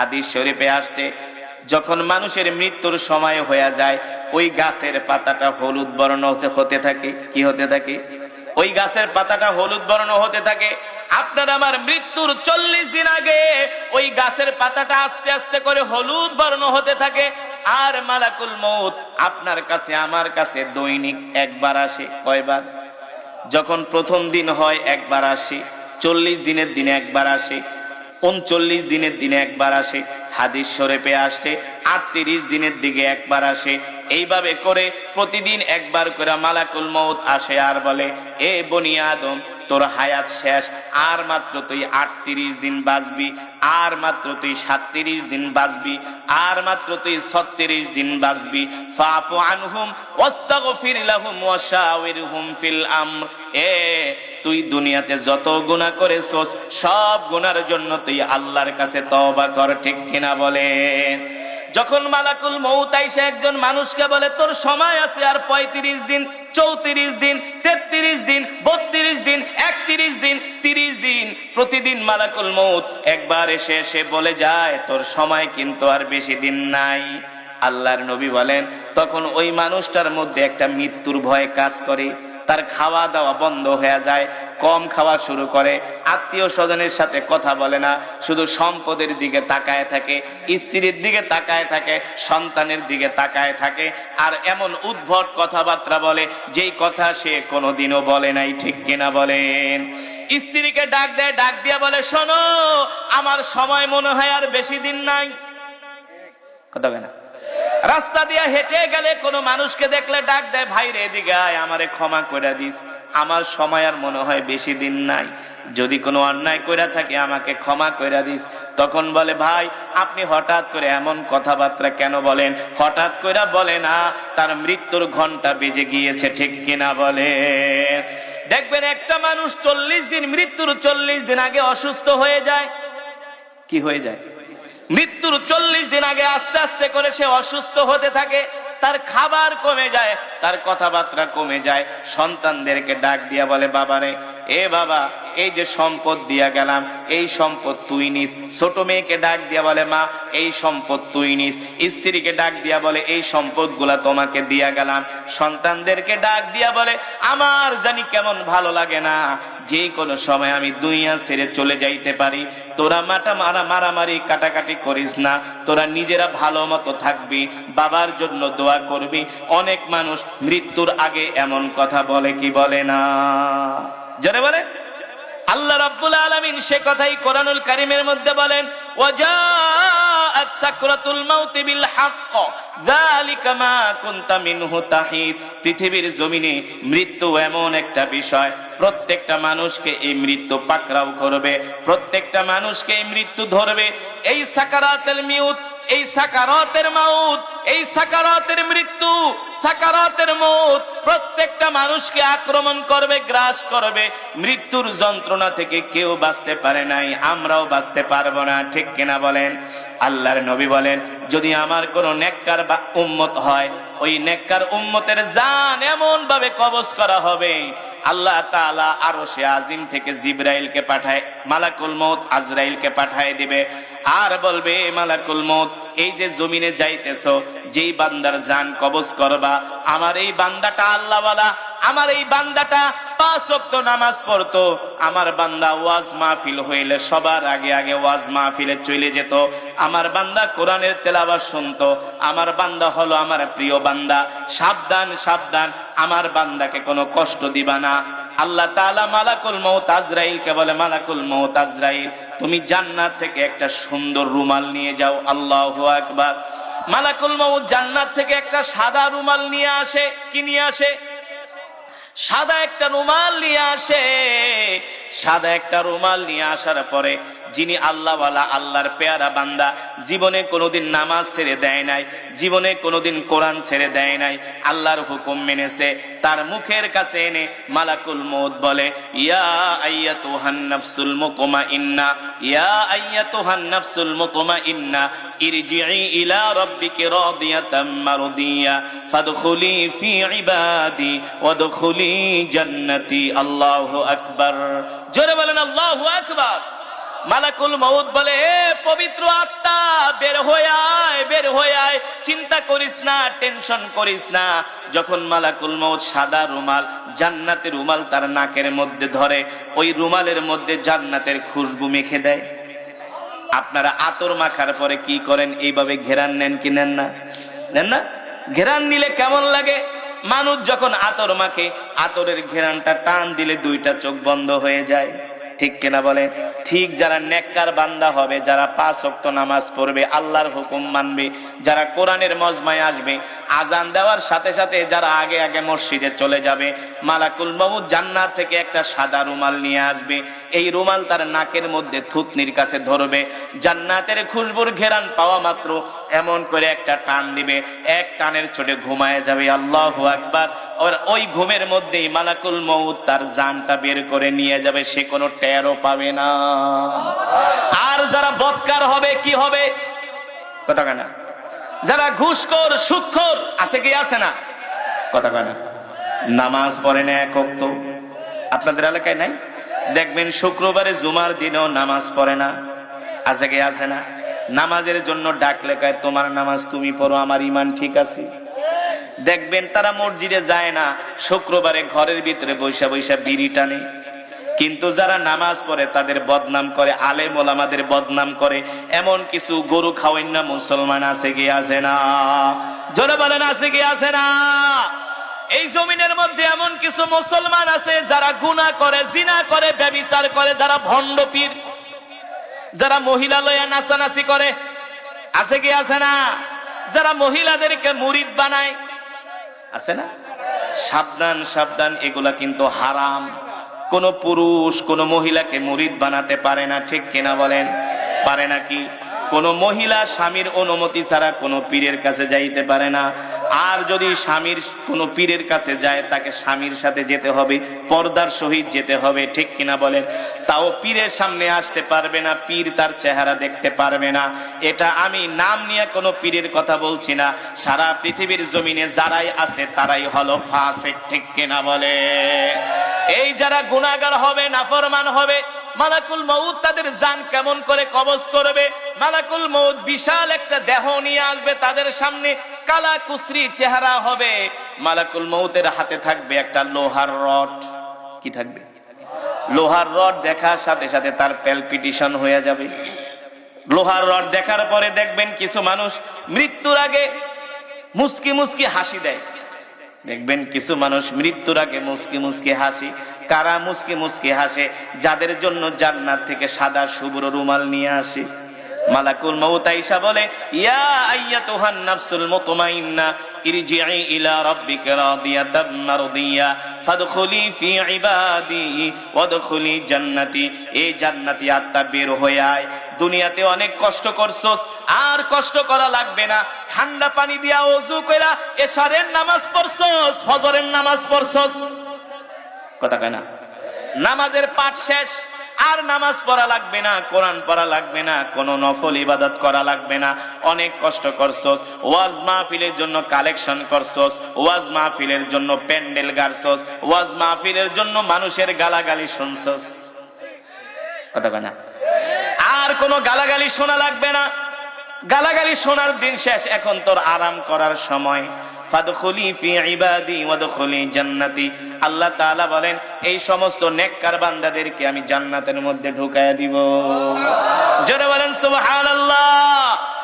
হাদিস শরীফে আসছে, যখন মানুষের মৃত্যুর সময় হয়ে যায়, ওই গাছের পাতাটা হলুদ বর্ণ হতে- থাকে। কি হতে থাকে? ওই গাছের পাতাটা হলুদ বর্ণ হতে থাকে। আপনার আমার মৃত্যুর চল্লিশ দিন আগে ওই গাছের পাতাটা আস্তে আস্তে করে হলুদ বর্ণ হতে থাকে। আর মালাকুল মৌত আপনার কাছে, আমার কাছে দৈনিক একবার আসে। কয়বার? যখন প্রথম দিন হয়, একবার আসে। চল্লিশ দিনের দিনে একবার আসে। উনচল্লিশ দিনের দিনে একবার আসে, হাদিস শরীফে আসে, আটত্রিশ দিনের দিকে একবার আসে। এইভাবে করে প্রতিদিন একবার করে মালাকুল মৌত আসে আর বলে, এ বনি আদম তোর হায়াত শেষ, আর মাত্র তুই আটত্রিশ দিন বাঁচবি, আর মাত্র তুই সাতত্রিশ দিন বাঁচবি, আর মাত্র তুই ছত্রিশ দিন বাঁচবি। ফাফু আনহুম, ওয়াস্তাগফির ফিল আমর। এ, তুই দুনিয়াতে যত গুনাহ করেছস, সব গুনার জন্য তুই আল্লাহর কাছে তওবা কর, ঠিক কিনা বলেন? যখন মালাকুল মৌত আইসে একজন মানুষকে বলে, তোর সময় আছে আর পঁয়ত্রিশ দিন, চৌত্রিশ দিন, তেত্রিশ দিন, বত্রিশ দিন, একত্রিশ দিন, তিরিশ দিন প্রতিদিন মালাকুল মৌত একবার এসে এসে বলে যায়, তোর সময় কিন্তু আর বেশি দিন নাই। আল্লাহর নবী বলেন, তখন ওই মানুষটার মধ্যে একটা মৃত্যুর ভয় কাজ করে। তার খাওয়া দাওয়া বন্ধ হয়ে যায়। কম খাওয়া শুরু করে, আত্মীয় স্বজনের সাথে কথা বলে না, শুধু সম্পদের দিকে তাকায় থাকে, স্ত্রীর দিকে তাকায় থাকে, সন্তানের দিকে তাকায় থাকে, আর এমন উদ্ভট কথাবার্তা বলে, যেই কথা সে কোনোদিনও বলে নাই, ঠিক কিনা বলেন? স্ত্রীকে ডাক দেয়, ডাক দিয়া বলে, শোনো, আমার সময় মনে হয় আর বেশি দিন নাই। কথা না? রাস্তা দিয়ে হেঁটে গেলে কোনো মানুষকে দেখলে ডাক দেয় ভাইরে এদিকে আয়, আমারে ক্ষমা করে দিস। আমার সময় আর মনে হয় বেশি দিন নাই। যদি কোনো অন্যায় কইরা থাকে, আমাকে ক্ষমা কইরা দিস। তখন বলে, ভাই, আপনি হঠাৎ করে এমন কথাবার্তা কেন বলেন? হঠাৎ কইরা বলে না, তার মৃত্যুর ঘণ্টা বেজে গিয়েছে, ঠিক কিনা বলে? দেখবেন একটা মানুষ চল্লিশ দিন, মৃত্যুর চল্লিশ দিন আগে অসুস্থ হয়ে যায়। কি হয়ে যায়? মৃত্যুর চল্লিশ দিন আগে আস্তে আস্তে করে সে অসুস্থ হতে থাকে, তার খাবার কমে যায় তার কথাবার্তা কমে যায়, সন্তানদেরকে ডাক দিয়া বলে, বাবারে, এ বাবা, এই যে সম্পদ দিয়া গেলাম, এই সম্পদ তুই নিস। ছোট মেয়েকে ডাক দিয়া বলে, মা, এই সম্পদ তুই নিস। স্ত্রীকে ডাক দিয়া বলে, এই সম্পদগুলা তোমাকে দিয়া গেলাম। সন্তানদেরকে ডাক দিয়া বলে, আমার জানি কেমন ভালো লাগে না। যে কোনো সময় আমি দুইয়া ছেড়ে চলে যাইতে পারি। তোরা মাটা মারা, মারামারি কাটাকাটি করিস না। তোরা নিজেরা ভালো মতো থাকবি। বাবার জন্য দোয়া করবি। অনেক মানুষ মৃত্যুর আগে এমন কথা বলে কি বলে না? যারা বলে? আল্লাহ রাব্বুল আলামিন সে কথাই কোরআনুল কারীমের মধ্যে বলেন, ওয়াজাআত সাকরাতুল মাউত বিল হক যালিকা মা কুনতা মিনহু তাহিদ পৃথিবীর জমিনে মৃত্যু এমন একটা বিষয়, প্রত্যেকটা মানুষকে এই মৃত্যু পাকড়াও করবে, প্রত্যেকটা মানুষকে এই মৃত্যু ধরবে। এই সাকারাতেল মিউত, এই সাকারাতের মাউত এই সাকারাতের মৃত্যু, সাকারাতের মত, প্রত্যেকটা মানুষকে আক্রমণ করবে, গ্রাস করবে। মৃত্যুর যন্ত্রণা থেকে কেউ বাঁচতে পারে নাই, আমরাও বাঁচতে পারব না, ঠিক কিনা বলেন? আল্লাহর নবী বলেন, যদি আমার কোনো নেককার বা উম্মত হয়, ওই নেককার উম্মতের জান এমন ভাবে কবজ করা হবে। আল্লাহ তাআলা আরও সে আজিম থেকে জিব্রাইলকে পাঠায়, মালাকুল মৌত আজরাইলকে পাঠায় দিবে। আর বলবে মালাকুল মৌত এই যে জমিনে যাইতেছ যেই বান্দার জান কবজ করবা, আমার এই বান্দাটা আল্লাহওয়ালা, আমার এই বান্দাটা পাঁচ ওয়াক্ত নামাজ পড়তো, আমার বান্দা ওয়াজ মাহফিল হইলে সবার আগে আগে ওয়াজ মাহফিলে চলে যেত, আমার বান্দা কোরআনের তেলাওয়াত শুনতো, আমার বান্দা হলো আমার প্রিয় বান্দা, সাবধান সাবধান, আমার বান্দাকে কোনো কষ্ট দিবা না। আল্লাহ তাআলা মালাকুল মৌত আজরাইলকে বলে, মালাকুল মৌত আজরাইল তুমি জান্নাত থেকে একটা সুন্দর রুমাল নিয়ে যাও, আল্লাহ আকবার। মালাকুল মাউদ জান্নাত থেকে একটা সাদা রুমাল নিয়ে আসে, কি নিয়ে আসে? সাদা একটা রুমাল নিয়ে আসে। সাদা একটা রুমাল নিয়ে আসার পরে যিনি আল্লাহওয়ালা, আল্লাহর পেয়ারা বান্দা, জীবনে কোনোদিন নামাজ ছেড়ে দেয় নাই, জীবনে কোনোদিন কোরআন ছেড়ে দেয় নাই, আল্লাহর হুকুম মেনেছে, তার মুখের কাছে এনে মালাকুল মৌত বলে, ইয়া আইয়াতুহান নাফসুল মুতমাইন্না, ইয়া আইয়াতুহান নাফসুল মুতমাইন্না ইরজিই ইলা রাব্বিকি রাদিয়াতাম মারদিয়া, ফাদখুলি ফি ইবাদি, ওয়াদখুলি জান্নাতি, আল্লাহু আকবার। জোরে বলেন আল্লাহু আকবার। মালাকুল মউত বলে, এ পবিত্র আত্মা, বের হয়ে আয়, বের হয়ে আয়। চিন্তা করিস না, টেনশন করিস না। যখন মালাকুল মউত সাদা রুমাল, জান্নাতের রুমাল তার নাকের মধ্যে ধরে, ওই রুমালের মধ্যে জান্নাতের খুশবু মেখে দেয়। আপনারা আতর মাখার পরে কি করেন? এইভাবে ঘেরান নেন কি নেন না? নেন না? ঘেরান নিলে কেমন লাগে? মানুষ যখন আতর মাখে, আতরের ঘেরানটা টান দিলে দুইটা চোখ বন্ধ হয়ে যায়। ঠিক কিনা বলে ঠিক যারা নেককার বান্দা হবে, যারা পাঁচ অক্ত নামাজ পড়বে, আল্লাহর হুকুম মানবে, যারা কোরআনের মজমায় আসবে আজান দেওয়ার সাথে সাথে যারা আগে আগে মসজিদে চলে যাবে, মালাকুল মাহুদ জান্নাত থেকে একটা সাদা রুমাল নিয়ে আসবে, এই রুমাল তার নাকের মধ্যে থুতনির কাছে ধরবে, জান্নাতের খুশবুর ঘেরান পাওয়া মাত্র এমন করে একটা টান দিবে, এক টানের ছোটে ঘুমায় যাবে, আল্লাহ আকবার। ওই ঘুমের মধ্যেই মালাকুল মৌত তার জানটা বের করে নিয়ে যাবে, সে কোনো টেরও পাবে না। আর যারা বৎকার হবে, কি হবে? কথা কেনা যারা ঘুষখোর সুক্ষর আছে কি, আছে না? কথা কেনা নামাজ পড়ে না এক অক্ত। আপনাদের এলাকায় নাই? দেখবেন শুক্রবারে জুমার দিনেও নামাজ পড়ে না। আছে কি, আছে না? নামাজের জন্য ডাক লেখায় তোমার নামাজ তুমি পড়ো, আমার ইমান ঠিক আছে। দেখবেন তারা মসজিদে যায় না, শুক্রবারে ঘরের ভিতরে বৈশা বৈশা বিড়ি টানে। কিন্তু যারা নামাজ পড়ে, তাদের বদনাম করে, আলেম ওলামাদের বদনাম করে। এমন কিছু গরু খাওয়াই না, মুসলমান আছে কি আছে না? জোরে বলেন, আছে কি আছে না? এই জমিনের মধ্যে এমন কিছু মুসলমান আছে, যারা গুনাহ করে, জিনা করে, ব্যবিচার করে, যারা ভণ্ড পীর, যারা মহিলা লয়া নাচানাচি করে। আছে কি আছে না? যারা মহিলাদেরকে মুরিদ বানায় আছে না? সাবধান সাবধান, এগুলা কিন্তু হারাম। কোন পুরুষ, কোন মহিলাকে মুরিদ বানাতে পারে না, ঠিক কিনা বলেন? পারে না কি? কোন মহিলা স্বামীর অনুমতি ছাড়া কোনো পীরের কাছে যাইতে পারে না। আর যদি স্বামীর কোনো পীরের কাছে যায়, তাকে স্বামীর সাথে যেতে হবে, পর্দার সহিত যেতে হবে, ঠিক কিনা বলেন? তাও পীরের সামনে আসতে পারবে না, পীর তার চেহারা দেখতে পারবে না। এটা আমি নাম নিয়ে কোনো পীরের কথা বলছি না। সারা পৃথিবীর জমিনে যারাই আছে, তারাই হলো ফাঁসে ঠিক কিনা বলে? এই যারা গুণাগার হবে, নাফরমান হবে, মালাকুল মৌত তাদের জান কেমন করে কবজ করবে? মালাকুল মৌত বিশাল একটা দেহ নিয়ে আসবে, তাদের সামনে কালা কুসরি চেহারা হবে। মালাকুল মৌতের হাতে থাকবে একটা লোহার রড। কি থাকবে? লোহার রড দেখার সাথে সাথে তার প্যালপিটিশন হয়ে যাবে। লোহার রড দেখার পরে দেখবেন কিছু মানুষ মৃত্যুর আগে মুস্কি মুস্কি হাসি দেয়। দেখবেন কিছু মানুষ মৃত্যুর আগে মুস্কি মুস্কি হাসি। কারা মুস্কি মুস্কি হাসে? যাদের জন্য জান্নাত থেকে সাদা শুভ্র রুমাল নিয়ে আসে। মালাকুল মউত বলে, ইয়া আইয়াতুহান নাফসুল মুতমাইন্না ইরজিই ইলা রাব্বিকা ফাদখুলি ফি ইবাদি, ওয়াদখুলি জান্নাতি। এই জান্নাতি আত্মা বের হয়ে আয়। দুনিয়াতে অনেক কষ্ট করছস, আর কষ্ট করা লাগবে না। ঠান্ডা পানি দিয়া ওযু কইরা এশারের নামাজ পড়ছস ফজরের নামাজ পড়ছস। কথা কয় না? নামাজের পাঠ শেষ আর নামাজ পড়া লাগবে না, কোরআন পড়া লাগবে না, কোনো নফল ইবাদত করা লাগবে না। অনেক কষ্ট করছস, ওয়াজ মাহফিলের জন্য কালেকশন করছস, ওয়াজ মাহফিলের জন্য প্যান্ডেল গাড়ছস, ওয়াজ মাহফিলের জন্য মানুষের গালাগালি শুনছস। কথা না? আর কোনো গালাগালি শোনা লাগবে না। গালাগালি শোনার দিন শেষ, এখন তোর আরাম করার সময়। ফাদখুলি ফি ইবাদি ওয়াদখুলি জান্নাতি। আল্লাহ তাআলা বলেন, এই সমস্ত নেককার বান্দাদেরকে আমি জান্নাতের মধ্যে ঢুকায়া দিব। জোরে বলেন সুবহানাল্লাহ।